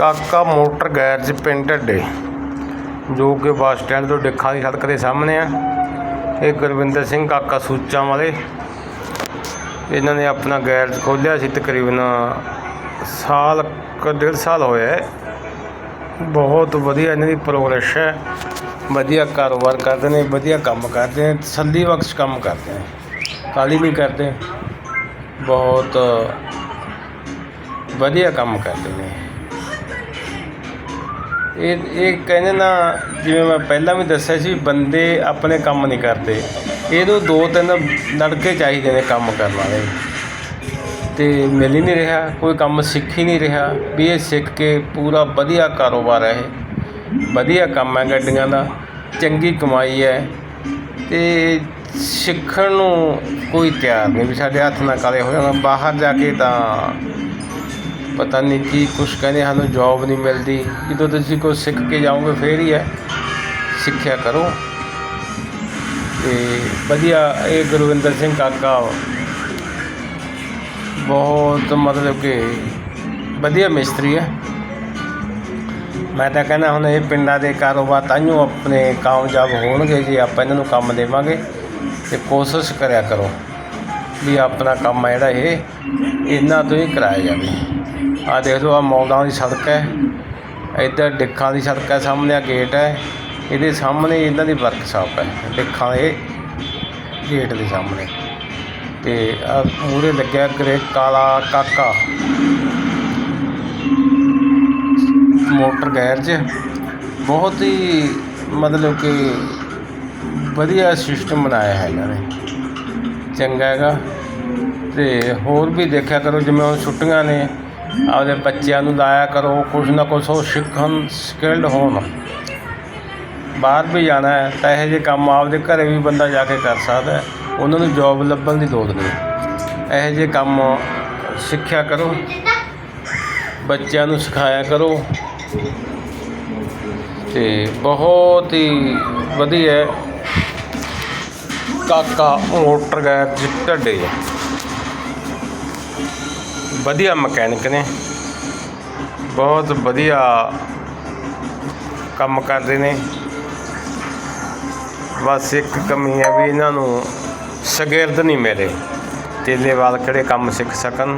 ਕਾਕਾ motor garage ਪਿੰਡ ਢੱਡੇ, ਜੋ ਕਿ ਬੱਸ ਸਟੈਂਡ ਤੋਂ ਡਿੱਖਾਂ ਦੀ ਸੜਕ ਦੇ ਸਾਹਮਣੇ ਆ। ਇਹ ਗੁਰਵਿੰਦਰ ਸਿੰਘ ਕਾਕਾ ਸੂਚਾਂ ਵਾਲੇ। ਇਹਨਾਂ ਨੇ ਆਪਣਾ ਗੈਰਜ ਖੋਲ੍ਹਿਆ ਸੀ, ਤਕਰੀਬਨ ਸਾਲ ਕੁ, ਡੇਢ ਸਾਲ ਹੋਇਆ ਬਹੁਤ ਵਧੀਆ ਇਹਨਾਂ ਦੀ ਪ੍ਰੋਗਰੈਸ ਹੈ। ਵਧੀਆ ਕਾਰੋਬਾਰ ਕਰਦੇ ਨੇ, ਵਧੀਆ ਕੰਮ ਕਰਦੇ ਨੇ, ਤਸੱਲੀ ਬਖਸ਼ ਕੰਮ ਕਰਦੇ ਨੇ। ਕਾਲੀ ਨਹੀਂ ਕਰਦੇ। ਬਹੁਤ ਵਧੀਆ ਕੰਮ ਕਰਦੇ ਨੇ। ਇਹ ਇਹ ਕਹਿੰਦੇ ਨਾ, ਜਿਵੇਂ ਮੈਂ ਪਹਿਲਾਂ ਵੀ ਦੱਸਿਆ ਸੀ, ਬੰਦੇ ਆਪਣੇ ਕੰਮ ਨਹੀਂ ਕਰਦੇ। ਇਹਨੂੰ ਦੋ ਤਿੰਨ ਲੜਕੇ ਚਾਹੀਦੇ ਨੇ ਕੰਮ ਕਰਨ ਵਾਲੇ। ਤੇ ਮਿਲ ਹੀ ਨਹੀਂ ਰਿਹਾ, ਕੋਈ ਕੰਮ ਸਿੱਖ ਹੀ ਨਹੀਂ ਰਿਹਾ। ਵੀ ਇਹ ਸਿੱਖ ਕੇ ਪੂਰਾ ਵਧੀਆ ਕਾਰੋਬਾਰ ਹੈ ਇਹ। ਵਧੀਆ ਕੰਮ ਹੈ ਗੱਡੀਆਂ ਦਾ, ਚੰਗੀ ਕਮਾਈ ਹੈ। ਤੇ ਸਿੱਖਣ ਨੂੰ ਕੋਈ ਤਿਆਰ ਨਹੀਂ, ਵੀ ਸਾਡੇ ਹੱਥ ਨਾਲ ਕਾਲੇ ਹੋ ਜਾਣਾ, ਬਾਹਰ ਜਾ ਕੇ ਤਾਂ ਪਤਾ ਨਹੀਂ ਕੀ ਕੁਛ ਕਹਿੰਦੇ, ਸਾਨੂੰ ਜੌਬ ਨਹੀਂ ਮਿਲਦੀ। ਜਦੋਂ ਤੁਸੀਂ ਕੁਛ ਸਿੱਖ ਕੇ ਜਾਓਗੇ, ਫੇਰ ਹੀ ਹੈ। ਸਿੱਖਿਆ ਕਰੋ। ਤੇ ਵਧੀਆ, ਇਹ ਗੁਰਵਿੰਦਰ ਸਿੰਘ ਕਾਕਾ ਬਹੁਤ ਮਤਲਬ ਕਿ ਵਧੀਆ ਮਿਸਤਰੀ ਹੈ। ਮੈਂ ਤਾਂ ਕਹਿੰਦਾ, ਹੁਣ ਇਹ ਪਿੰਡਾਂ ਦੇ ਕਾਰੋਬਾਰ ਤਾਈਓ ਆਪਣੇ ਕਾਮਯਾਬ ਹੋਣਗੇ, ਜੇ ਆਪਾਂ ਇਹਨਾਂ ਨੂੰ ਕੰਮ ਦੇਵਾਂਗੇ। ਤੇ ਕੋਸ਼ਿਸ਼ ਕਰਿਆ ਕਰੋ ਵੀ ਆਪਣਾ ਕੰਮ ਹੈ ਜਿਹੜਾ ਇਹ, ਇਹਨਾਂ ਤੋਂ ਹੀ ਕਰਾਇਆ ਜਾਵੇ। ਆ ਦੇਖ ਲਓ ਆ ਮੌਲਾਂ ਦੀ ਸੜਕ ਹੈ। ਇੱਧਰ ਡਿੱਖਾਂ ਦੀ ਸੜਕ ਹੈ, ਸਾਹਮਣੇ ਆ ਗੇਟ ਹੈ। ਇਹਦੇ ਸਾਹਮਣੇ ਇਹਨਾਂ ਦੀ ਵਰਕਸ਼ਾਪ ਹੈ। ਡਿੱਖਾਂ ਦੇ ਗੇਟ ਦੇ ਸਾਹਮਣੇ। ਤੇ ਆ ਮੂਰੇ ਲੱਗਿਆ ਗਰੇ, ਕਾਲਾ ਕਾਕਾ। ਮੋਟਰ ਗੈਰਜ ਬਹੁਤ ਹੀ ਮਤਲਬ ਕਿ ਵਧੀਆ ਸਿਸਟਮ ਬਣਾਇਆ ਹੈ ਇਹਨਾਂ ਨੇ। ਚੰਗਾ ਹੈਗਾ। ਤੇ ਹੋਰ ਵੀ ਦੇਖਿਆ ਕਰੋ, ਜਿਵੇਂ ਹੁਣ ਛੁੱਟੀਆਂ ਨੇ ਆਪਦੇ ਬੱਚਿਆਂ ਨੂੰ ਲਾਇਆ ਕਰੋ ਕੁਝ ਨਾ ਕੁਝ ਉਹ ਸਿੱਖਣ ਸਕਿਲਡ ਹੋਣ। ਬਾਹਰ ਵੀ ਜਾਣਾ ਹੈ, ਤਾਂ ਇਹੋ ਜਿਹੇ ਕੰਮ ਆਪਦੇ ਘਰੇ ਵੀ ਬੰਦਾ ਜਾ ਕੇ ਕਰ ਸਕਦਾ ਹੈ। ਉਹਨਾਂ ਨੂੰ ਜੌਬ ਲੱਭਣ ਦੀ ਲੋੜ ਨਹੀਂ। ਇਹੋ ਜਿਹੇ ਕੰਮ ਸਿੱਖਿਆ ਕਰੋ, ਬੱਚਿਆਂ ਨੂੰ ਸਿਖਾਇਆ ਕਰੋ। ਤੇ ਬਹੁਤ ਹੀ ਵਧੀਆ ਕਾਕਾ ਮੋਟਰ ਗੈਰਜ ਢੱਡੇ ਹੈ ਵਧੀਆ ਮਕੈਨਿਕ ਨੇ। ਬਹੁਤ ਵਧੀਆ ਕੰਮ ਕਰਦੇ ਨੇ। ਬਸ ਇੱਕ ਕਮੀ ਹੈ ਵੀ ਇਹਨਾਂ ਨੂੰ ਸ਼ਗਿਰਦ ਨਹੀਂ ਮਿਲੇ ਤੇਲੇ ਵਾਲ ਕਿਹੜੇ ਕੰਮ ਸਿੱਖ ਸਕਣ।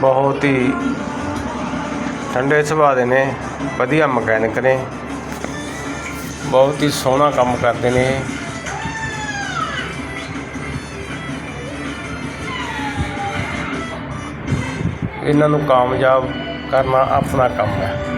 ਬਹੁਤ ਹੀ ਠੰਡੇ ਸੁਭਾਅ ਦੇ ਨੇ, ਵਧੀਆ ਮਕੈਨਿਕ ਨੇ। ਬਹੁਤ ਹੀ ਸੋਹਣਾ ਕੰਮ ਕਰਦੇ ਨੇ। ਇਹਨਾਂ ਨੂੰ ਕਾਮਯਾਬ ਕਰਨਾ ਆਪਣਾ ਕੰਮ ਹੈ।